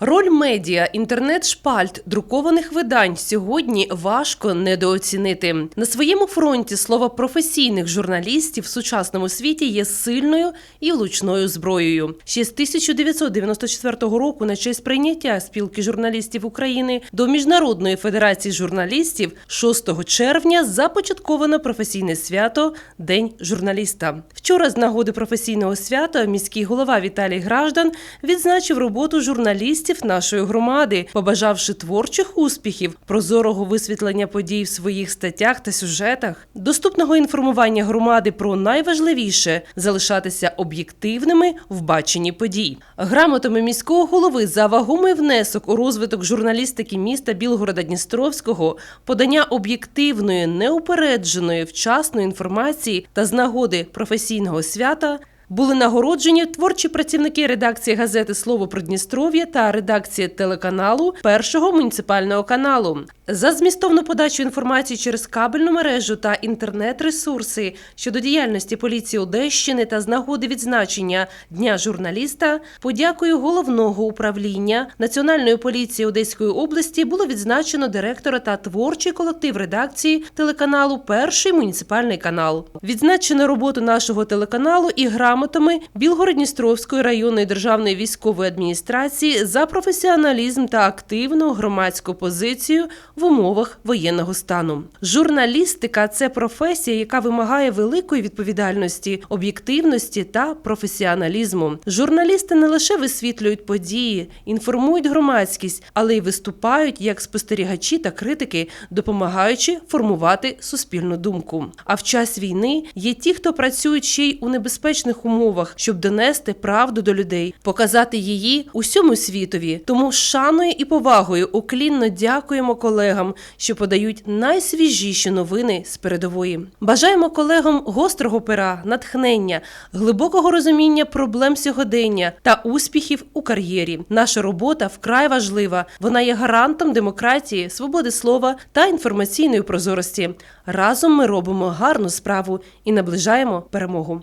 Роль медіа, інтернет-шпальт, друкованих видань сьогодні важко недооцінити. На своєму фронті слово професійних журналістів в сучасному світі є сильною і влучною зброєю. Ще з 1994 року, на честь прийняття спілки журналістів України до Міжнародної федерації журналістів, 6 червня започатковано професійне свято День журналіста. Вчора, з нагоди професійного свята, міський голова Віталій Граждан відзначив роботу журналістів нашої громади, побажавши творчих успіхів, прозорого висвітлення подій в своїх статтях та сюжетах, доступного інформування громади про найважливіше залишатися об'єктивними в баченні подій. Грамотами міського голови за вагомий внесок у розвиток журналістики міста Білгорода Дністровського, подання об'єктивної, неупередженої, вчасної інформації та з нагоди професійного свята. Були нагороджені творчі працівники редакції газети Слово про Дністров'я та редакції телеканалу Першого муніципального каналу за змістовну подачу інформації через кабельну мережу та інтернет-ресурси щодо діяльності поліції Одещини та з нагоди відзначення Дня журналіста. Подякою головного управління Національної поліції Одеської області було відзначено директора та творчий колектив редакції телеканалу Перший муніципальний канал. Відзначено роботу нашого телеканалу і грамотами Білгородністровської районної державної військової адміністрації за професіоналізм та активну громадську позицію в умовах воєнного стану. Журналістика це професія, яка вимагає великої відповідальності, об'єктивності та професіоналізму. Журналісти не лише висвітлюють події, інформують громадськість, але й виступають як спостерігачі та критики, допомагаючи формувати суспільну думку. А в час війни є ті, хто працюють ще й у небезпечних умовах, щоб донести правду до людей, показати її усьому світові. Тому з шаною і повагою уклінно дякуємо колегам, що подають найсвіжіші новини з передової. Бажаємо колегам гострого пера, натхнення, глибокого розуміння проблем сьогодення та успіхів у кар'єрі. Наша робота вкрай важлива. Вона є гарантом демократії, свободи слова та інформаційної прозорості. Разом ми робимо гарну справу і наближаємо перемогу.